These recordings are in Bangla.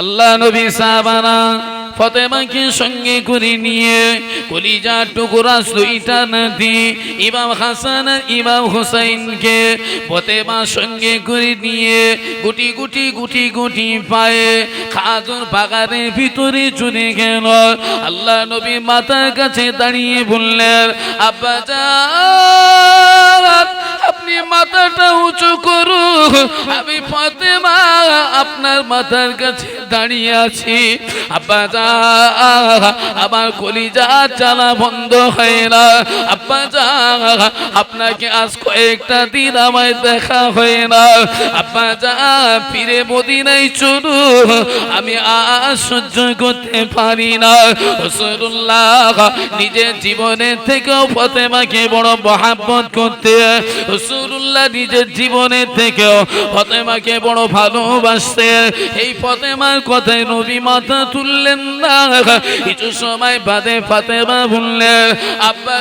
আল্লাহ নবী সাহাবারা ফতেমাকে সঙ্গে করে নিয়ে কলিজা টুকুরা সুইটা নদী ইমাম হাসান ইমাম হুসাইনকে ফতেমা সঙ্গে করে নিয়ে গুটি গুটি গুটি গুটি পায়ে খাজুর বাগানের ভিতরে চলে গেল। আল্লাহ নবী মাতার কাছে দাঁড়িয়ে বললেন, আব্বা আপনি মাথাটা উঁচু করুন। আমি ফতেমা, আপনার মাথার কাছে দাঁড়িয়ে আছি। আব্বা যা, আমার কলিজা চালা বন্ধ হয় না। আব্বা যা, আপনাকে আজ কয়েকটা দিন আমায় দেখা হয় না। আব্বা যা, ফিরে মদিনায় চলু আমি আজ সহ্য করতে পারি না। রসুল্লাহ নিজের জীবনের থেকেও ফতেমাকে বড় মহাব্বত করতে। রসুল্লাহ নিজের জীবনের থেকেও ফতেমাকে বড় ভালোবাসতে। এই ফতেমার কথায় নবী মাথা তুললেন না। কিছু সময় বাদে ফাতেমা বললেন, আব্বা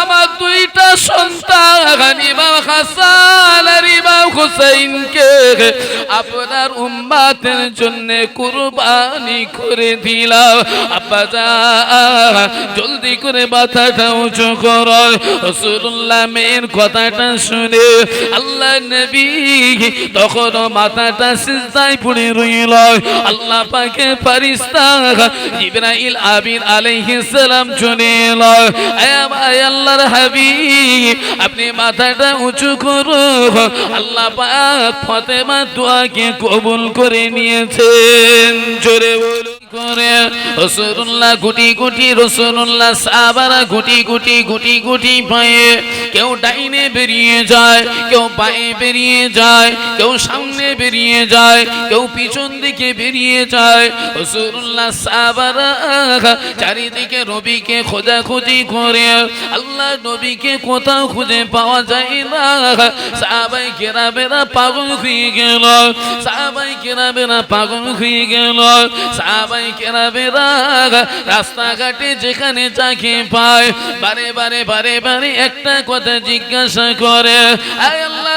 আমার দুইটা সন্তান ইমাম হাসান আর ইমাম হুসাইনকে আপনার উম্মাতের জন্য কুরবানি করে দিলাম। আব্বা জলদি করে মাথাটা উঁচু কর। রসুল্লাহ মেয়ের কথাটা শুনে আল্লাহ নবী তখন মাথাটা সিজদায় পড়ে রইল। আল্লাহ পাকে ফারিস্তা ইব্রাহিম আবির আলাইহিস সালাম চলে এলো। আমার আল্লাহর হাবিব, আপনি মাথাটা উঁচু করুন আল্লাহ পাক ফাতেমা দোয়াকে কবুল করে নিয়েছেন। জোরে বলুন করে। রসুল্লাহ গুটি গুটি রসুল্লাহ সাহাবারা গুটি গুটি গুটি গুটি পায়ে কেউ ডাইনে বেরিয়ে যায়, কেউ পায়ে বেরিয়ে যায়, কেউ সামনে বেরিয়ে যায়, কেউ পিছন দিকে বেরিয়ে যায়। রসুল্লাহ সাহাবারা চারিদিকে নবীকে খোঁজাখুঁজি করে। আল্লাহ নবীকে কোথাও খুঁজে পাওয়া যায় না। সাবাই সাহাবাই কেরাবেরা পাগল হয়ে গেল। সাহাবাই কেরাবেরা পাগল হয়ে গেল। সাহাবাই কেরাবেরা রাস্তাঘাটে যেখানে চাকি পায়, বারে বারে বারে বারে একটা কথা জিজ্ঞাসা করে, আয় আল্লাহ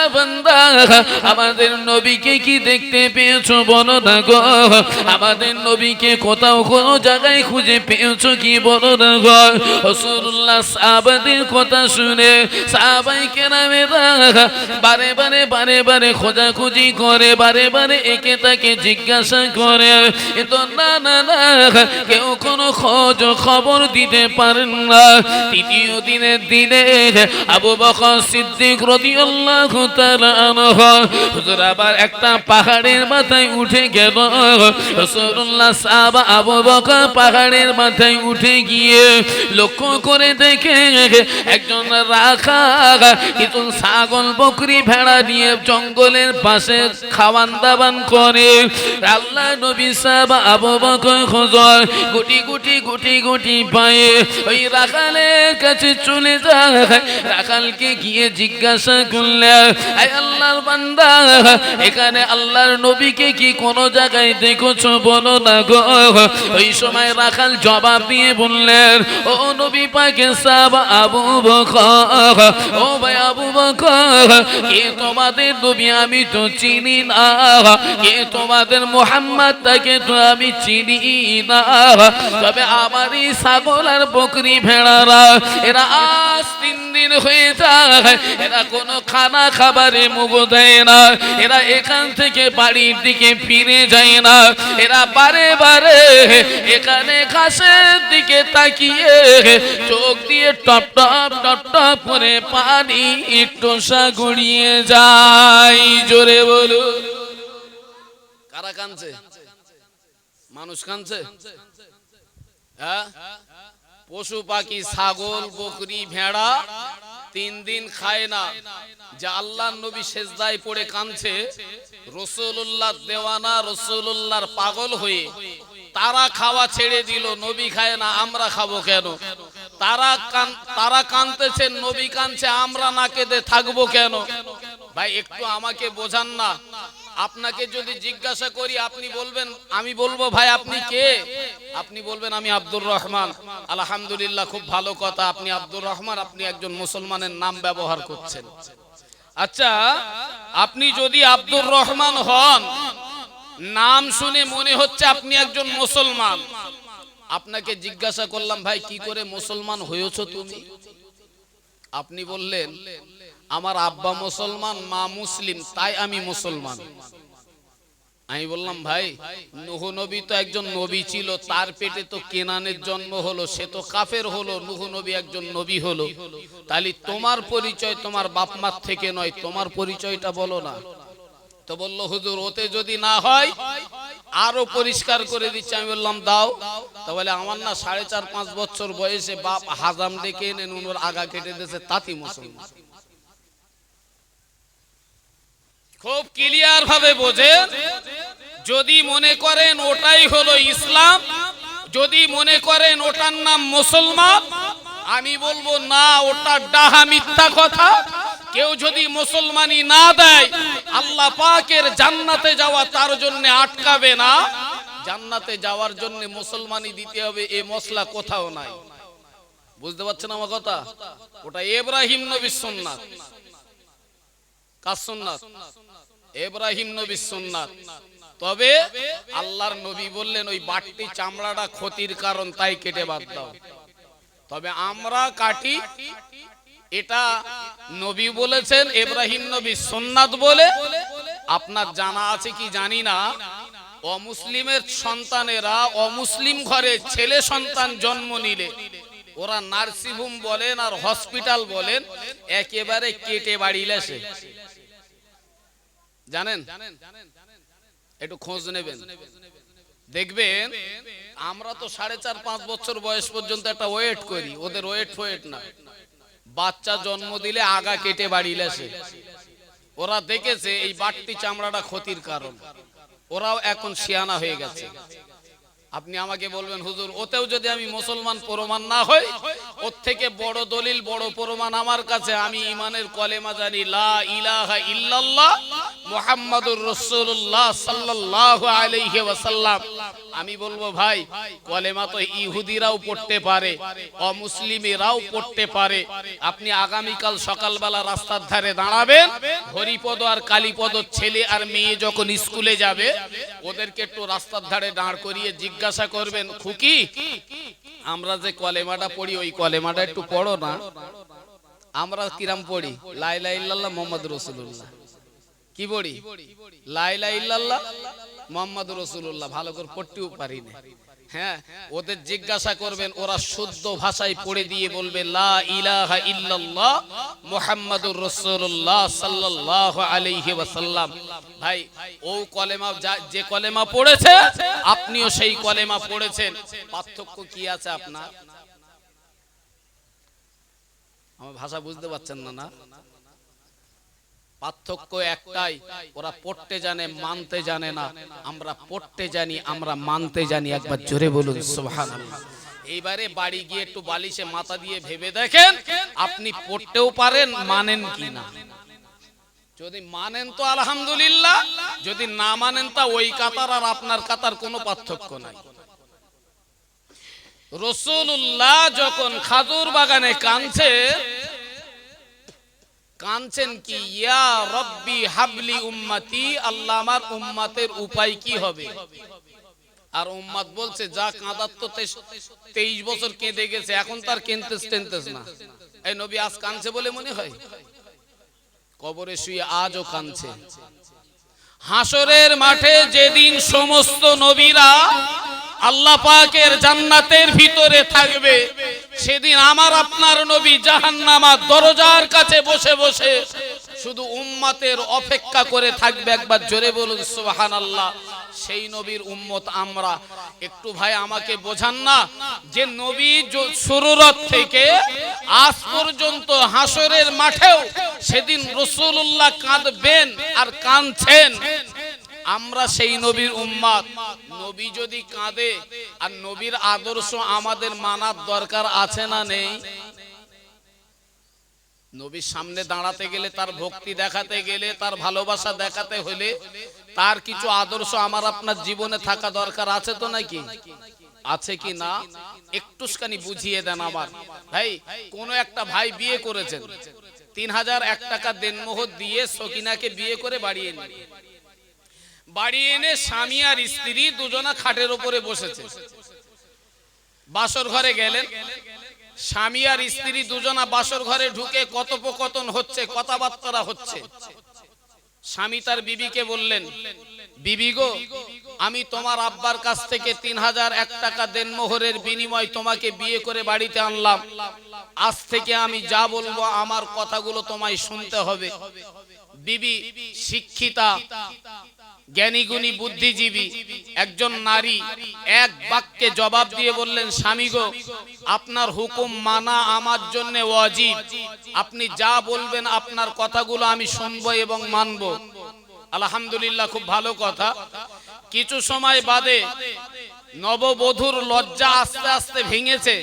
আমাদের নবীকে কি দেখতে পেয়েছ বলো না গো? আমাদের নবীকে কোথাও কোনো জায়গায় খুঁজে পেয়েছ কি বলো না গো? সাহাবাদের কথা শুনে সাহাবাই কেরামেরা বারে বারে বারে বারে খোঁজাখুঁজি করে, বারে বারে একে তাকে জিজ্ঞাসা করে, এ তো না না না, কেউ কোনো খোঁজ খবর দিতে পারেন না। তৃতীয় দিনের দিনে আবু বকর সিদ্দিক রাদিয়াল্লাহু হুজুর আবার একটা পাহাড়ের মাথায় উঠে গেল। পাহাড়ের মাথায় উঠে গিয়ে লক্ষ্য করে দেখে একজন রাখা ছাগল, বকরি, ভেড়া নিয়ে জঙ্গলের পাশে খাওয়ান দাবান করে। আল্লাহ নবী সাহেব আবু বকর খোঁজর গুটি গুটি গুটি গুটি পায়ে ওই রাখালের কাছে চলে যায়। রাখালকে গিয়ে জিজ্ঞাসা করলে আল্লাহর বান্দা, এখানে আল্লাহর নবীকে কি কোনো জায়গায় দেখেছ বলো না গো? ওই সময় রাখাল জবাব দিয়ে বললেন, ও নবী পাকে সাব আবু ও ভাই আবু কে তোমাদের নবী আমি তো চিনি না, কে তোমাদের মোহাম্মদ তাকে তো আমি চিনি না, তবে আমারই ছাগল আর বকরি ভেড়ারা, এরা আজ তিন দিন হয়ে যায়, এরা কোনো খানা খাবারে মুখ দেয় না। এরা এখান থেকে বাড়ির দিকে ফিরে যায় না। এরা বারে বারে এখানে ঘাসের দিকে তাকিয়ে চোখ দিয়ে টপ টপ টপ টপ করে পানি টোসা গড়িয়ে যায়। জোরে বলু কারা কানছে? মানুষ কানছে? হ্যাঁ? পশু পাখি, ছাগল, বকরি, ভেড়া তিন দিন খায় না। যে আল্লাহ নবী সেজদায় পড়ে কানছে রসুল্লাহ দেওয়ানা রসুল্লাহর পাগল হয়ে তারা খাওয়া ছেড়ে দিল, নবী খায় না, আমরা খাব কেন? তারা তারা কানতেছেন নবী কানছে আমরা না কেঁদে থাকব কেন? ভাই, একটু আমাকে বোঝান না। আপনাকে যদি জিজ্ঞাসা করি, আপনি বলবেন, আমি বলব, ভাই, আপনি কে? আপনি বলবেন, আমি আব্দুর রহমান। আলহামদুলিল্লাহ, খুব ভালো কথা। আপনি আব্দুর রহমান, আপনি একজন মুসলমানের নাম ব্যবহার করছেন। আচ্ছা আপনি যদি আব্দুর রহমান হন, নাম শুনে মনে হচ্ছে আপনি একজন মুসলমান। আপনাকে জিজ্ঞাসা করলাম, ভাই, কি করে মুসলমান হয়েছো তুমি? আপনি বললেন, আমার আব্বা মুসলমান, মা মুসলিম, তাই আমি মুসলমান। আমি বললাম, ভাই, নুহ নবী তো একজন নবী ছিল, তার পেটে তো কেনানের জন্ম হলো, সে তো কাফের হলো, নুহ নবী একজন নবী হলো। তাহলে তোমার পরিচয় তোমার বাপ মার থেকে নয়, তোমার পরিচয়টা বলো না। তো বলল, হুজুর, ওতে যদি না হয়, আরও পরিষ্কার করে দিচ্ছে। আমি বললাম, দাও। তাহলে আমার না সাড়ে চার পাঁচ বছর বয়সে বাপ হাজাম ডেকে এনে নুনুর আগা কেটে দিয়েছে, তাঁতি মুসলমান খুব ক্লিয়ার ভাবে বোঝেন, যদি মনে করেন ওটাই হলো ইসলাম, যদি মনে করেন ওটার নাম মুসলমান, আমি বলব না, ওটা ডাহা মিথ্যা কথা। কেউ যদি মুসলমানি না দেয়, আল্লাহ পাকের জান্নাতে যাওয়া তার জন্য আটকাবে না। জান্নাতে যাওয়ার জন্য মুসলমানি দিতে হবে, এ মশলা কোথাও নাই। বুঝতে পারছেন আমার কথা? ওটা এব্রাহিম নবীর সুন্নাত। কার সুন্নাত? এব্রাহিম নবীর সুন্নাত। তবে আল্লাহর নবী বললেন, ওই বাটটি চামড়াটা ক্ষতির কারণ, তাই কেটে বাদ দাও। তবে আমরা কাটি, এটা নবী বলেছেন, এব্রাহিম নবী সুন্নাত বলে। আপনার জানা আছে কি জানি না, অমুসলিমের সন্তানেরা অমুসলিম ঘরে ছেলে সন্তান জন্ম নিলে, ওরা নার্সিংহোম বলেন আর হসপিটাল বলেন, একেবারে কেটে বাড়ি লেসে। জানেন? একটু খোঁজ নেবেন। দেখবেন, আমরা তো সাড়ে চার, পাঁচ বছর বয়স পর্যন্ত একটা ওয়েট করি, ওদের ওয়েট ওয়েট না। বাচ্চা জন্ম দিলে আগা কেটে বাড়ি লেসে। ওরা দেখেছে এই বাড়তি চামড়াটা ক্ষতির কারণ। ওরাও এখন শিয়ানা হয়ে গেছে। আপনি আমাকে বলবেন, হুজুর, ওতেও যদি আমি মুসলমান প্রমাণ না হই, ওর থেকে বড় দলিল, বড় প্রমাণ আমার কাছে। আমি ইমানের কলেমা জানি, লা ইলাহা ইল্লাল্লাহ মুহাম্মাদুর রাসূলুল্লাহ সাল্লাল্লাহু আলাইহি ওয়াসাল্লাম। আমি বলব ভাই কলেমা তো ইহুদিরাও পড়তে পারে, অমুসলিমেরাও পড়তে পারে। আপনি আগামীকাল সকালবেলা রাস্তার ধারে দাঁড়াবেন, হরিপদ আর কালীপদ ছেলে আর মেয়ে যখন স্কুলে যাবে, ওদেরকে একটু রাস্তার ধারে দাঁড় করিয়ে জিজ্ঞাসা করবেন, খুকি, আমরা যে কলেমাটা পড়ি, ওই কলেমাটা একটু পড়ো না। আমরা কিরাম পড়ি? লাইলা ইল্লাল্লাহ মোহাম্মদ রসুল্লাহ কি পড়ি লাইলা ইল্লাল্লাহ। মোহাম্মদ রসুল্লাহ ভালো করে পড়তেও পারি না হ্যাঁ ওদের জিজ্ঞাসা করবেন, ওরা শুদ্ধ ভাষায় পড়ে দিয়ে বলবে আলাইহি ভাই, ও কলেমা যে কলেমা পড়েছে, আপনিও সেই কলেমা পড়েছেন। পার্থক্য কি আছে আপনার? আমার ভাষা বুঝতে পারছেন না না? পার্থক্য একটাই, ওরা পড়তে জানে, মানতে জানে না। আমরা পড়তে জানি, আমরা মানতে জানি। একবার জোরে বলুন, সুবহানাল্লাহ। এইবারে বাড়ি গিয়ে একটু বালিশে মাথা দিয়ে ভেবে দেখেন, আপনি পড়তেও পারেন, মানেন কি না। যদি মানেন তো আলহামদুলিল্লাহ, যদি না মানেন তা ওই কাতার আর আপনার কাতার কোনো পার্থক্য নাই। রসুল্লাহ যখন খাজুর বাগানে কাঁদছে কাঁদছেন কি, ইয়া রব্বি হাবলি উম্মতি, আল্লাহ আমার উম্মাতের উপায় কি হবে? আর উম্মাত বলছে, যা কাঁদার তো তেইশ বছর কেঁদে গেছে, এখন তার কেনতেস, টেনতেস না। এই নবী আজ কাঁদছে বলে মনে হয়? কবরে শুয়ে আজও কাঁদছে। হাসরের মাঠে যেদিন সমস্ত নবীরা আল্লাহ পাকের জান্নাতের ভিতরে থাকবে। সেদিন আমার আপনার নবী জাহান্নামার দরজার কাছে বসে বসে শুধু উম্মতের অপেক্ষা করে থাকবে। একবার জোরে বলুন, সুবহানাল্লাহ। সেই নবীর উম্মত আমরা। একটু ভাই আমাকে বোঝান না যে নবী সুররত থেকে আজ পর্যন্ত হাসরের মাঠেও সেদিন রসুল্লাহ কাঁদবেন আর কাঁদছেন। আমরা সেই নবীর উম্মাদ। নবী যদি কাঁদে, আর নবীর আদর্শ আমাদের মানার দরকার আছে না নেই? নবীর সামনে দাঁড়াতে গেলে, তার ভক্তি দেখাতে গেলে, তার ভালোবাসা দেখাতে হলে তার কিছু আদর্শ আমার আপনার জীবনে থাকা দরকার আছে তো নাকি? আছে কি না? একটুখানি বুঝিয়ে দেন আমার। ভাই, কোন একটা ভাই বিয়ে করেছেন। তিন হাজার এক টাকা দেনমোহ দিয়ে সকিনাকে বিয়ে করে বাড়িয়ে নিন বাড়ি এনে স্বামী আর স্ত্রী দুজনা খাটের উপরে বসেছে। বাসর ঘরে গেলেন। স্বামী আর স্ত্রী দুজনা বাসর ঘরে ঢুকে কথোপকথন হচ্ছে, কথাবার্তা হচ্ছে। স্বামী তার বিবিকে বললেন, বিবি গো, আমি তোমার আব্বার কাছ থেকে তিন হাজার এক টাকা দেন মোহরের বিনিময় তোমাকে বিয়ে করে বাড়িতে আনলাম। আজ থেকে আমি যা বলব, আমার কথাগুলো তোমায় শুনতে হবে। বিবি শিক্ষিতা, জ্ঞানীগুণী বুদ্ধিজীবী, একজন নারী, এক বাক্যে জবাব দিয়ে বললেন, স্বামী গো, আপনার হুকুম মানা আমার জন্য ওয়াজিব। আপনি যা বলবেন, আপনার কথাগুলো আমি শুনব এবং মানব। আলহামদুলিল্লাহ, খুব ভালো কথা। কিছু সময় বাদে নববধূর লজ্জা আস্তে আস্তে ভেঙেছে।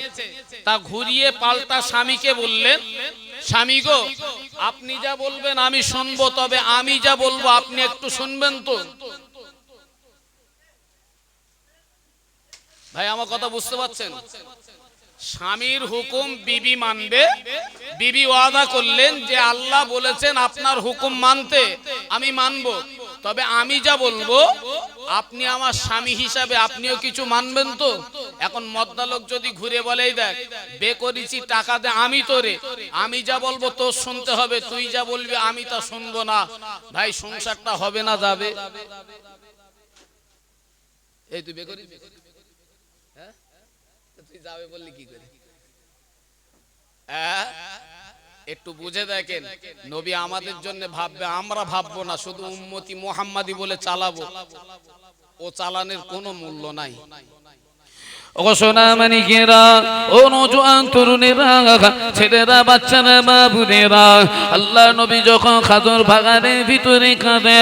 তা ঘুরিয়ে পাল্টা স্বামীকে বললেন, স্বামী গো, আপনি যা বলবেন আমি শুনব, তবে আমি যা বলব আপনি একটু শুনবেন তো। ভাই, আমার কথা বুঝতে পারছেন? স্বামীর হুকুম বিবি মানবে। বিবি ওয়াদা করলেন যে আল্লাহ বলেছেন, আপনার হুকুম মানতে আমি মানবো, তবে আমি যা বলব আপনি আমার স্বামী হিসাবে আপনিও কিছু মানবেন তো? এখন মদ্দালোক যদি ঘুরে বলেই দেখ, বে করেছি টাকা দে, আমি তোরে। আমি যা বলব তোর শুনতে হবে, তুই যা বলবি আমি তা শুনব না। ভাই, সংসারটা হবে না যাবে। এই তুই বে হ্যাঁ? তুই যাবে বললি কি করে? হ্যাঁ? একটু বুঝে দেখেন, নবী আমাদের জন্য ভাববে, আমরা ভাববো না, শুধু উম্মতি মোহাম্মাদি বলে চালাবো। ও চালানের কোনো মূল্য নাই। ও সোনা মানিকেরা, ও নজওয়ান তরুণেরা ছেলেরা, বাচ্চারা, বাবুনেরা, আল্লাহ নবী যখন খাদর বাগানের ভিতরে কাঁদে,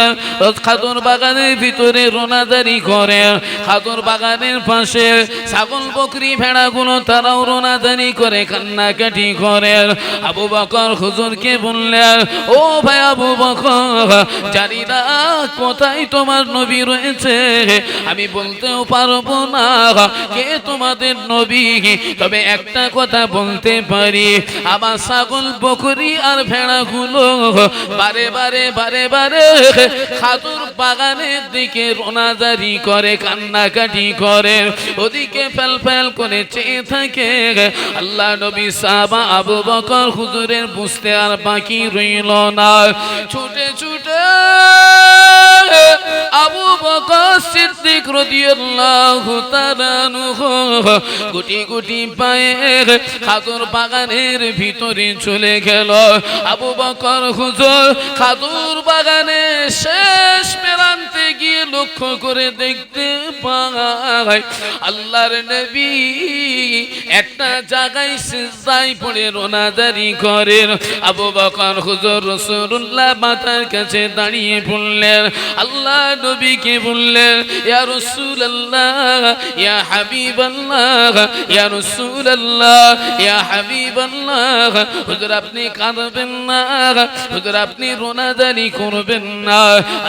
খাদর বাগানের ভিতরে রোনাদারি করে, খাদর বাগানের পাশে ছাগল, বকরি, ভেড়াগুলো তারাও রোনাদারি করে, কান্নাকাটি করে। আবু বকর হুজুরকে বললেন, ও ভাই আবু বকর, জানি না কোথায় তোমার নবী রয়েছে, আমি বলতেও পারব না, কে তোমাদের নবী। তবে একটা কথা বলতে পারি, আমার ছাগল, বকরি আর ভেড়াগুলো বারে বারে বারে বারে খাদুর বাগানের দিকে রোনাজারি করে, কান্নাকাটি করে, ওদিকে ফেল ফেল করে চেয়ে থাকে। আল্লাহ নবী সাবা আবু বকর হুজুরের বুঝতে আর বাকি রইল না। ছুটে ছুটে আবু বকর সিদ্দিক রাদিয়াল্লাহু তাআলা গুটি গুটি পায়ে খাদুর বাগানের ভিতরে চলে গেল। আবু বকর হুজুর খাদুর বাগানে শেষ প্রান্তে গিয়ে লক্ষ্য করে দেখতে পায়, আল্লাহর নবী একটা জায়গায় সিজদায় পড়ে রোনাদারি করেন। আবু বকর হুজুর রাসূলুল্লাহ মাথার কাছে দাঁড়িয়ে বললেন, আল্লাহ নবীকে বললেন, ইয়া রাসূলুল্লাহ, ইয়া হাবিবাল্লাহ, ইয়া রাসূলুল্লাহ, ইয়া হাবিবাল্লাহ। হুজুর, আপনি কাঁদবেন না। হুজুর, আপনি রোনাদারি করবেন না।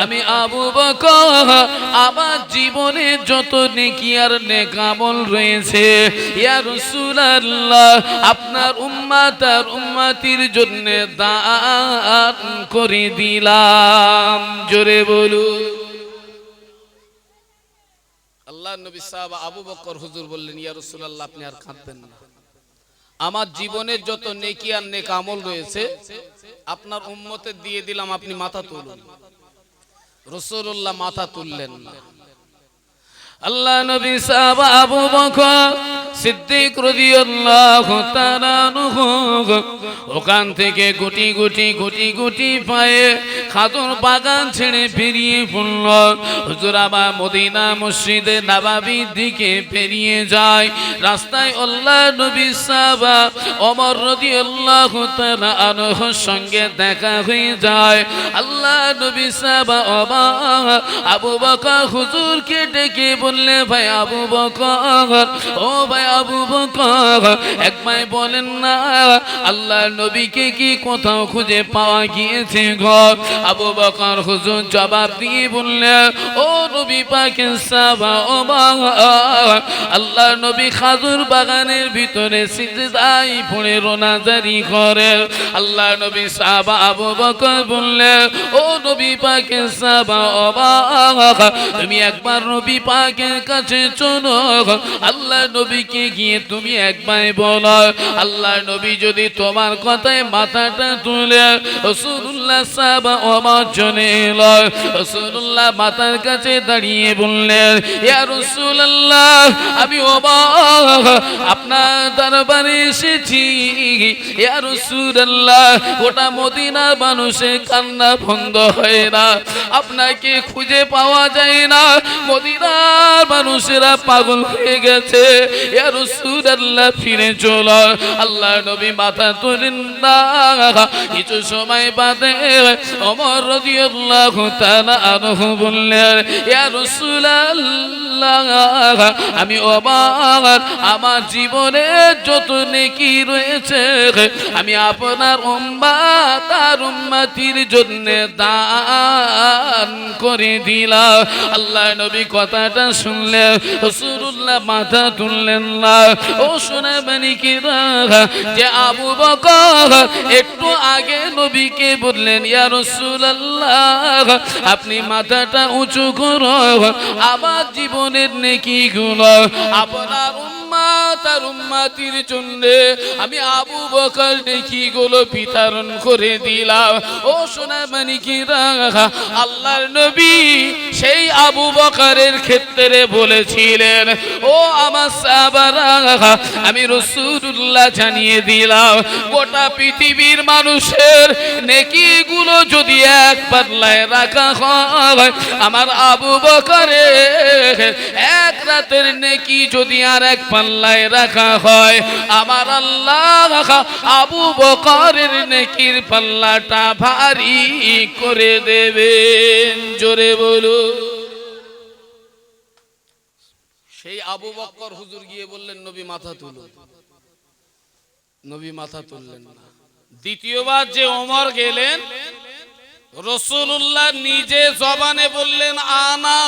আমি আবু বকর, আমার জীবনে যত নেকি আর নেকামল রয়েছে, ইয়া রাসূলুল্লাহ, আপনার উম্মাত আর উম্মাতির জন্য দান করে দিলাম। জোরে বলুন। আল্লাহ নবী সাহাব আবু বকর হুজুর বললেন, ইয়া রাসূলুল্লাহ, আপনি আর কাঁদবেন না। আমার জীবনের যত নেকি আর নেক আমল রয়েছে, আপনার উম্মতে দিয়ে দিলাম, আপনি মাথা তুলুন। রাসূলুল্লাহ মাথা তুললেন না। আল্লাহ নবী সাহাব আবু বকর সিদ্দিক রাদিয়াল্লাহু তাআলা আনহু ওখান থেকে গুটি গুটি গুটি গুটি পায়ে খাতুন বাগান ছেড়ে বেরিয়ে পড়ল। হুজুর আবার মদিনা মসজিদে নবাবির দিকে বেরিয়ে যায়। রাস্তায় আল্লাহ নবী সাহাবা ওমর রাদিয়াল্লাহু তাআলা আনহুর সঙ্গে দেখা হয়ে যায়। আল্লাহ নবী সাহাবা ওমর আবু বকর হুজুরকে ডেকে বললে, ভাই আবু বকর, ও ভাই আবু বকর একবার বলেন না আল্লাহ নবীকে কি কোথাও খুঁজে পাওয়া গিয়েছে ঘর আবু বকর হুজুর জবাব দিয়ে বললেন ও নবী পাকে সাবা ও আল্লাহ নবী খাজুর বাগানের ভিতরে সিজদাই পড়ে রোনাজারি করে। আল্লাহ নবী সাবা আবু বকর বললে, ও নবী পাকে সাবা ও তুমি একবার নবী পাকের কাছে চলো। আল্লাহ নবীকে গিয়ে তুমি একবার বলো। আল্লাহ নবী যদি তোমার কথায় মাথাটা তুলে রসুল্লাহ জনে রসুল্লাহ মাথার কাছে দাঁড়িয়ে বললেন রসুল্লাহ আমি অবাক। আপনার দরবারে এসেছি। রসুল্লাহ ওটা মদিনার মানুষের কান্না বন্ধ হয় না। আপনাকে খুঁজে পাওয়া যায় না। মদিনার মানুষেরা পাগল হয়ে গেছে। ফিরে চলো। আল্লাহ নবী মাথা তোলেন কিছু সময় বাদে অমর ইয়া রাসূলুল্লাহ, আমি অবাক। আমার জীবনে যত নেকি রয়েছে, আমি আপনার উম্মাত আর উম্মতির জন্য দান করে দিলাম। আল্লাহ নবী কথাটা শুনলে, রাসূলুল্লাহ মাথা তুললেন না। ও শোনা মানিকেরা যে আবু বকর একটু আগে নবীকে বললেন, ইয়া রাসূলুল্লাহ, আপনি মাথাটা উঁচু করো। আমার জীবনের নেকি গুলো আপনার আর উম্মাতির জন্য আমি আবু বকর নেকি গুলো বিতরণ করে দিলাম। ও সোনা মানিকেরা আল্লাহর নবী সেই আবু বকরের ক্ষেত্রে বলেছিলেন, ও আমার সাহাবারা, আমি রসুল্লাহ জানিয়ে দিলাম, গোটা পৃথিবীর মানুষের নেকি গুলো যদি এক পাল্লায় রাখা হয়, আমার আবু বকরে এক রাতের নেকি যদি আর এক পাল্লায় রাখা হয়, আমার আল্লাহ আবু বকরের নেকির পাল্লাটা ভারী করে দেবেন। জোরে বলুন। সেই আবু বক্কর হুজুর গিয়ে বললেন, নবী মাথা তুলুন নবী মাথা তুললেন না। দ্বিতীয়বার যে ওমর গেলেন রসুল্লাহ নিজে জবানে বললেন, আনা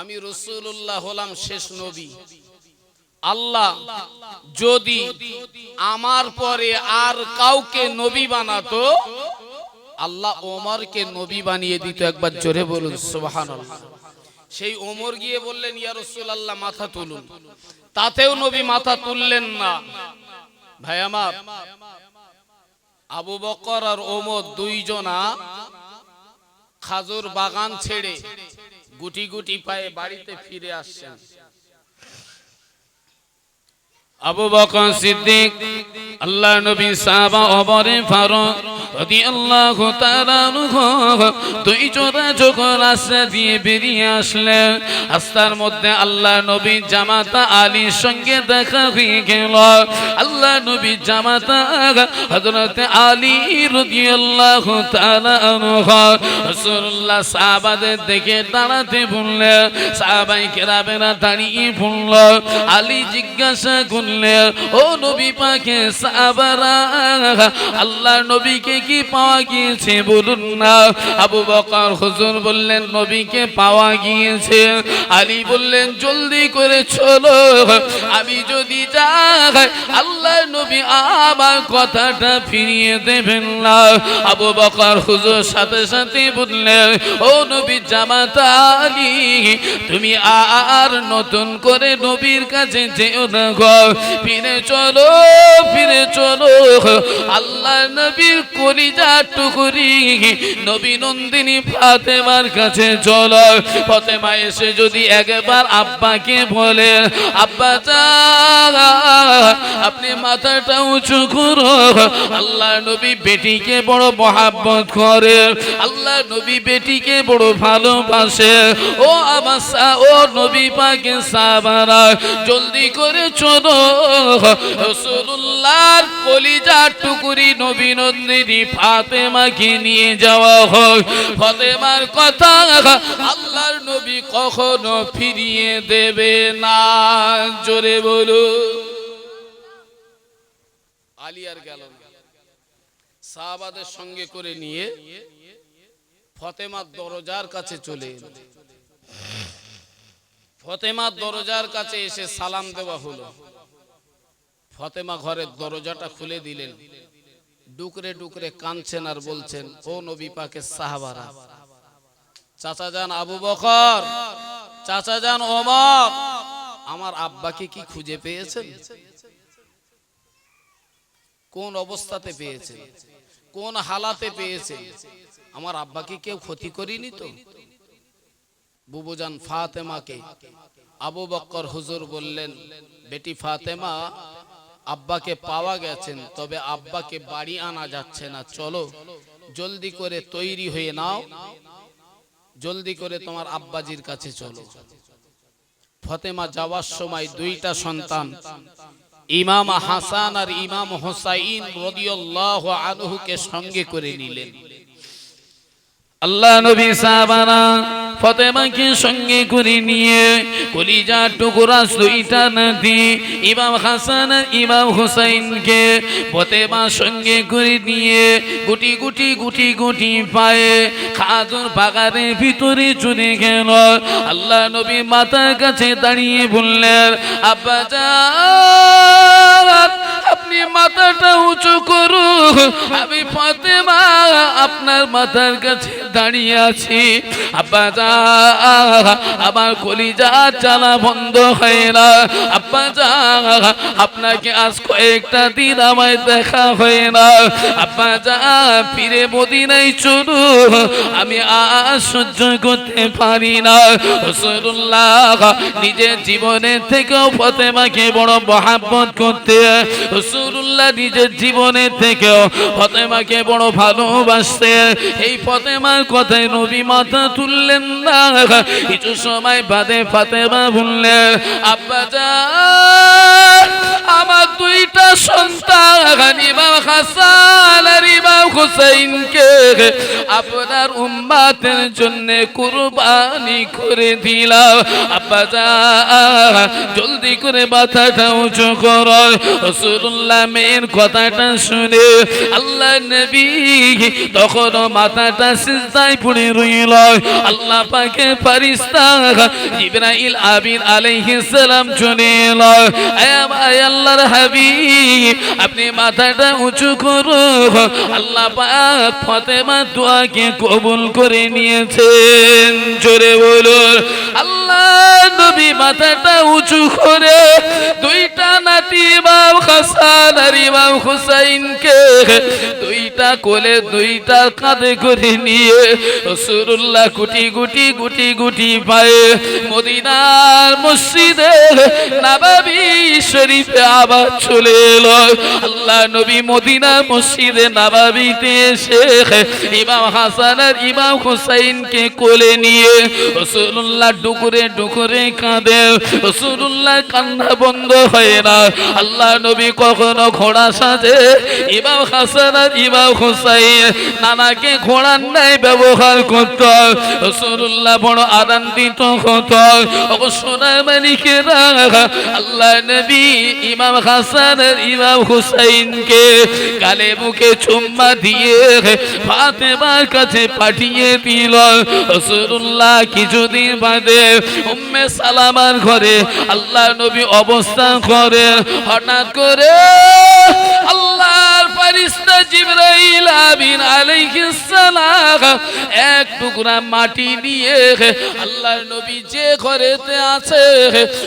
আমি রসুল্লাহ হলাম শেষ নবী। আল্লাহ যদি আমার পরে আর কাউকে নবী বানাতো আল্লাহ ওমরকে নবী বানিয়ে দিত একবার জোরে বলুন, সুবহানাল্লাহ। সেই ওমর গিয়ে বললেন, ইয়া রাসূলুল্লাহ, মাথা তুলুন। তাতেও নবী মাথা তুললেন না। ভাই আমার, আবু বকর আর ওমর দুইজনা খাজুর বাগান ছেড়ে গুটি গুটি পায়ে বাড়িতে ফিরে আসছেন। আবু বকর সিদ্দিক, আল্লাহ নবী সাহাবা ওমরে ফারুক রাদিয়াল্লাহু তাআলা দুই জোড়া যখন রাস্তা দিয়ে বেরিয়ে আসলেন। রাস্তার মধ্যে আল্লাহ নবী জামাতা আলীর সঙ্গে দেখা হয়ে গেল। আল্লাহ নবী জামাতা হযরত আলী রাদিয়াল্লাহু তাআলা আনহু, রাসূলুল্লাহ সাহাবাদের দেখে দাঁড়াতে বললেন, সাহাবাই কেরামেরা দাঁড়িয়ে পড়ল আলী জিজ্ঞাসা করলেন ও নবী পাকে সাহাবারা, আল্লাহ নবীকে কি পাওয়া গিয়েছে বলুন না? আবু বকর হুজুর বললেন, নবীকে পাওয়া গিয়েছে। আলী বললেন, জলদি করে চলো, আমি যদি যাই, আল্লাহ নবী আমার কথাটা ফিরিয়ে দেবেন না। আবু বকর হুজুর সাথে সাথে বললেন, ও নবী জামাতা আলী, তুমি আর নতুন করে নবীর কাছে যেও না গো। ফিরে চলো ফিরে চলো। আল্লাহ নবীর টুকুরি। নবী নন্দিনী ফাতেমার কাছে চলো। ফাতেমা এসে যদি একবার আব্বাকে বলে, আব্বা আপনি মাথাটা উঁচু করো। আল্লাহ নবী বেটিকে বড় মহাব্বত করে। আল্লাহ নবী বেটিকে বড় ভালোবাসে। ও আমার ও নবী পাকে সাবারা জলদি করে চলো। রসুল্লাহর কলিজার টুকুরি নবী নন্দিনী ফাতেমাকে নিয়ে যাওয়া হোক ফাতেমার কথা আল্লাহর নবী কখনো ফিরিয়ে দেবে না। জোরে বলো। আলী আর গেল সাহাবাদের সঙ্গে করে নিয়ে ফতেমার দরজার কাছে চলে ফতেমার দরজার কাছে এসে সালাম দেওয়া হলো। ফতেমা ঘরের দরজাটা খুলে দিলেন। ডুকরে ডুকরে কাঁদছেন আর বলছেন, ও নবী পাকের সাহাবারা, চাচা যান আবু বকর, চাচা যান ওমর, আমার আব্বাকে কি খুঁজে পেয়েছেন? কোন অবস্থাতে পেয়েছে কোন হালাতে পেয়েছে আমার আব্বাকে কেউ ক্ষতি করিনি তো? বুবুজান ফাতেমাকে আবু বক্কর হুজুর বললেন, বেটি ফাতেমা আব্বাকে পাওয়া গেছেন, তবে আব্বাকে বাড়ি আনা যাচ্ছে না। চলো, জলদি করে তৈরি হয়ে নাও। জলদি করে তোমার আব্বাজির কাছে চলো। ফতেমা যাওয়ার সময় দুইটা সন্তান, ইমাম হাসান আর ইমাম হোসাইন রদিউল্লাহ আনহুকে সঙ্গে করে নিলেন। আল্লাহ নবী সাহাবারা ফতেমাকে সঙ্গে করে নিয়ে কলিজা টুকুরা সুইটা নদী ইমাম হাসান, ইমাম হুসাইনকে ফতেমা সঙ্গে করে নিয়ে গুটি গুটি গুটি গুটি পায়ে খাজুর বাগানের ভিতরে চলে গেল। আল্লাহ নবী মাতার কাছে দাঁড়িয়ে বললেন, আব্বা যান আপনি মাথাটা উঁচু করুন। আমি ফাতেমা, আপনার মাথার কাছে দাঁড়িয়ে আছি। আব্বা যা, আমার কলিজা চালা বন্ধ হয় না। আব্বা যা, আপনাকে আজ কয়েকটা দিন আমায় দেখা হয় না। আব্বা যা, ফিরে মদিনাই চলু আমি আজ সহ্য করতে পারি না। রসুল্লাহ নিজের জীবনের থেকেও ফতেমাকে বড় মহাব্বত করতে। রসুল্লাহ নিজের জীবনের থেকেও ফতেমাকে বড় ভালোবাসতে। এই ফতেমার কথায় নবী মাথা তুললেন না। কিছু সময় বাদে ফাতেমা বললেন আব্বা যান, আমার দুইটা সন্তান আপনার উম্মাতের জন্য কুরবানি করে দিলাম। আব্বা যান, জলদি করে মাথাটা উঁচু করো। মেয়ের কথাটা শুনে আল্লাহ নবী তখন মাথাটা সিজদায় পড়ে রইল। আল্লাহ পাকে ফারিস্তা ইব্রাহিম আবির আলাইহিস সালাম চলে এলো। আয় আল্লাহর হাবিব, আপনি মাথাটা উঁচু করো। আল্লাহ পাক ফাতেমা দোয়াকে কবুল করে নিয়েছেন। জোরে বলুন, আল্লাহ নবী মাথাটা উঁচু করে দুইটা নাতি ইমাম হাসান আর ইমাম হুসাইনকে দুইটা কোলে দুইটা কাঁধে করে নিয়ে রসুল্লাহ গুটি গুটি গুটি গুটি পায়ে মদিনার মসজিদে নাবাবি শরীফে আবার চলে আল্লাহ নবী মদিনা মসজিদে নাবাবিতে এসে ইমাম হাসান আর ইমাম হুসাইনকে কোলে নিয়ে রসুল্লাহ ডুকুরে ডুকুরে কাঁদে। রসুল্লাহ কান্না বন্ধ হয় না। আল্লাহ নবী কখনো ঘোড়া সাজে, ইমাম হাসান আর ইমাম হুসাইন নানাকে ঘোড়ার নাই ব্যবহার করত। রসুল্লাহ বড় আনন্দিত হতো। সোনার মালিকেরা আল্লাহ নবী ইমাম হাসান আর ইমাম হুসাইনকে গালে মুখে চুম্মা দিয়ে ফাতেমার কাছে পাঠিয়ে দিল। রসুল্লাহ কিছুদিন বাদে উম্মে সালামার ঘরে আল্লাহ নবী অবস্থান করে। হঠাৎ করে আল্লাহর ফারিস্তা জিবরাইল আমিন আলাইহিস সালাম এক টুকরা মাটি নিয়ে আল্লাহর নবী যে ঘরেতে আছে,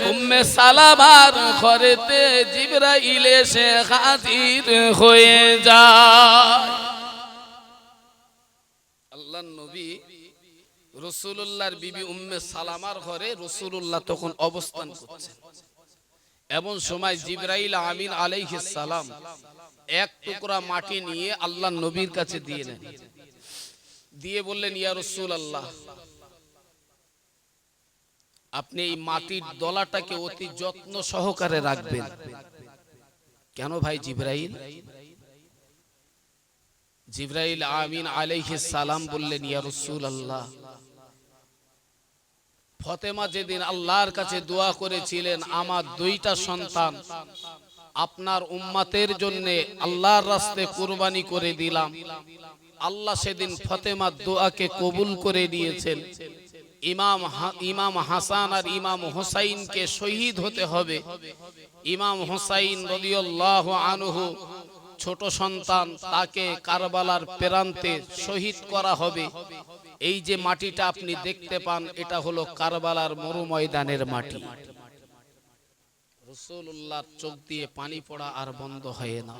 উম্মে সালামার ঘরেতে জিবরাইল এসে হাজির হয়ে আল্লাহর নবী রসুল্লাহর বিবি উম্মে সালামার ঘরে রসুল্লাহ তখন অবস্থান করছেন। এমন সময় জিব্রাইল আমিন আলাইহিস সালাম এক টুকরা মাটি নিয়ে আল্লাহ নবীর কাছে দিয়ে নেন। দিয়ে বললেন, ইয়া রসুল আল্লাহ আপনি এই মাটির দলাটাকে অতি যত্ন সহকারে রাখবেন। কেন ভাই জিব্রাইল? জিব্রাইল আমিন আলাইহিস সালাম বললেন, ইয়া রসুল আল্লাহ ফতেমা যেদিন আল্লাহর কাছে দোয়া করেছিলেন, আমার দুইটা সন্তান আপনার উম্মাতের জন্য আল্লাহর রাস্তে কুরবানি করে দিলাম। আল্লাহ সেদিন ফতেমার দোয়াকে কবুল করে নিয়েছেন। ইমাম ইমাম হাসান আর ইমাম হোসাইনকে শহীদ হতে হবে। ইমাম হোসাইন রলিয়াল্লাহু আনহু, ছোট সন্তান, তাকে কারবালার প্রান্তে শহীদ করা হবে। এই যে মাটিটা আপনি দেখতে পান, এটা হলো কারবালার মরু ময়দানের মাটি। রসুল্লাহর চোখ দিয়ে পানি পড়া আর বন্ধ হয় না।